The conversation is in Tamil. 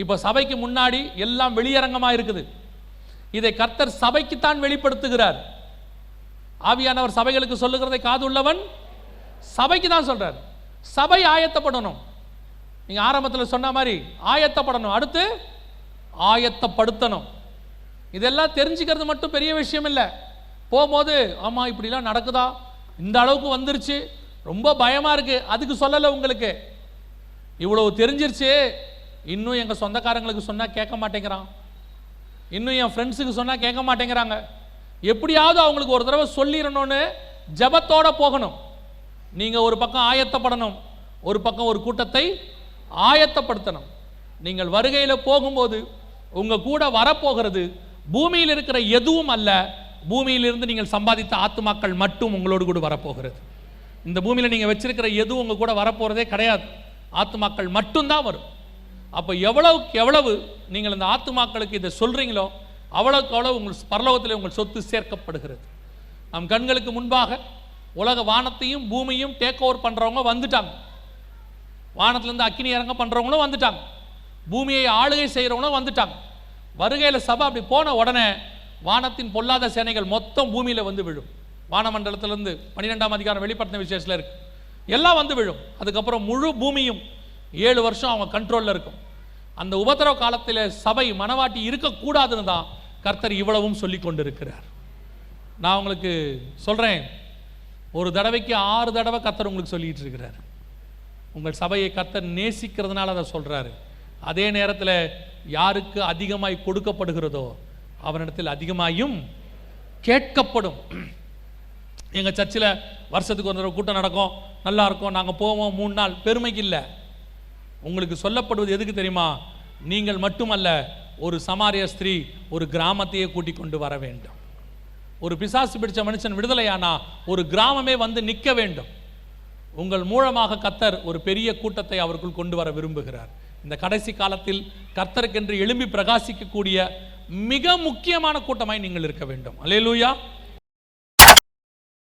இப்போ சபைக்கு முன்னாடி எல்லாம் வெளியரங்கமாக இருக்குது. இதை கர்த்தர் சபைக்குத்தான் வெளிப்படுத்துகிறார். ஆவியானவர் சபைகளுக்கு சொல்லுகிறதை காது உள்ளவன் சபைக்கு தான் சொல்றார். சபை ஆயத்தப்படணும். நீங்க ஆரம்பத்தில் சொன்ன மாதிரி ஆயத்தப்படணும். அடுத்து ஆயத்தப்படுத்தணும். இதெல்லாம் தெரிஞ்சுக்கிறது மட்டும் பெரிய விஷயம் இல்லை. போகும்போது ஆமாம் இப்படிலாம் நடக்குதா? இந்த அளவுக்கு வந்துருச்சு. ரொம்ப பயமாக இருக்கு. அதுக்கு சொல்லலை உங்களுக்கு. இவ்வளவு தெரிஞ்சிருச்சு. இன்னும் எங்கள் சொந்தக்காரங்களுக்கு சொன்னால் கேட்க மாட்டேங்கிறான். இன்னும் என் ஃப்ரெண்ட்ஸுக்கு சொன்னால் கேட்க மாட்டேங்கிறாங்க. எப்படியாவது அவங்களுக்கு ஒரு தடவை சொல்லிடணும்னு ஜபத்தோட போகணும். நீங்கள் ஒரு பக்கம் ஆயத்தப்படணும். ஒரு பக்கம் ஒரு கூட்டத்தை ஆயத்தப்படுத்தணும். நீங்கள் வருகையில் போகும்போது உங்கள் கூட வரப்போகிறது பூமியில் இருக்கிற எதுவும் அல்ல. பூமியிலிருந்து நீங்கள் சம்பாதித்த ஆத்துமாக்கள் மட்டும் உங்களோடு கூட வரப்போகிறது. இந்த பூமியில் நீங்கள் வச்சிருக்கிற எதுவும் உங்கள் கூட வரப்போகிறதே கிடையாது. ஆத்துமாக்கள் மட்டும்தான் வரும். அப்போ எவ்வளவுக்கு எவ்வளவு நீங்கள் இந்த ஆத்துமாக்களுக்கு இதை சொல்கிறீங்களோ அவ்வளவுக்கு அவ்வளவு உங்கள் பரலோகத்தில் உங்கள் சொத்து சேர்க்கப்படுகிறது. நம் கண்களுக்கு முன்பாக உலக வானத்தையும் பூமியும் டேக் ஓவர் பண்ணுறவங்க வந்துட்டாங்க. வானத்துலேருந்து அக்கினி இறங்க பண்ணுறவங்களும் வந்துட்டாங்க. பூமியை ஆளுகை செய்கிறவங்களும் வந்துட்டாங்க. வருகையில் சபை அப்படி போன உடனே வானத்தின் பொல்லாத சேனைகள் மொத்தம் பூமியில் வந்து விழும். வானமண்டலத்திலேருந்து பன்னிரெண்டாம் அதிகாரம் வெளிப்படுத்தின விசேஷத்தில் இருக்குது எல்லாம் வந்து விழும். அதுக்கப்புறம் முழு பூமியும் ஏழு வருஷம் அவங்க கண்ட்ரோலில் இருக்கும். அந்த உபத்திரவ காலத்தில் சபை மனவாட்டி இருக்கக்கூடாதுன்னு தான் கர்த்தர் இவ்வளவும் சொல்லி கொண்டிருக்கிறார். நான் உங்களுக்கு சொல்கிறேன் ஒரு தடவைக்கு ஆறு தடவை கர்த்தர் உங்களுக்கு சொல்லிகிட்டு இருக்கிறார். உங்கள் சபையை கர்த்தர் நேசிக்கிறதுனால அதை சொல்கிறாரு அதே நேரத்தில் யாருக்கு அதிகமாய் கொடுக்கப்படுகிறதோ அவனிடத்தில் அதிகமாயும் கேட்கப்படும். எங்கள் சர்ச்சில் வருஷத்துக்கு ஒரு தடவை கூட்டம் நடக்கும். நல்லா இருக்கும். நாங்கள் போவோம். மூணு நாள். பெருமைக்கு இல்லை. உங்களுக்கு சொல்லப்படுவது எதுக்கு தெரியுமா? நீங்கள் மட்டுமல்ல ஒரு சமாரிய ஸ்திரீ ஒரு கிராமத்தையே கூட்டிக் கொண்டு வர வேண்டும். ஒரு பிசாசு பிடிச்ச மனுஷன் விடுதலையானா ஒரு கிராமமே வந்து நிற்க வேண்டும். உங்கள் மூலமாக கத்தர் ஒரு பெரிய கூட்டத்தை அவருக்குள் கொண்டு வர விரும்புகிறார். இந்த கடைசி காலத்தில் கர்த்தருக்கென்று எழும்பி பிரகாசிக்கக்கூடிய மிக முக்கியமான கூட்டமாய் நீங்கள் இருக்க வேண்டும். அல்லேலூயா!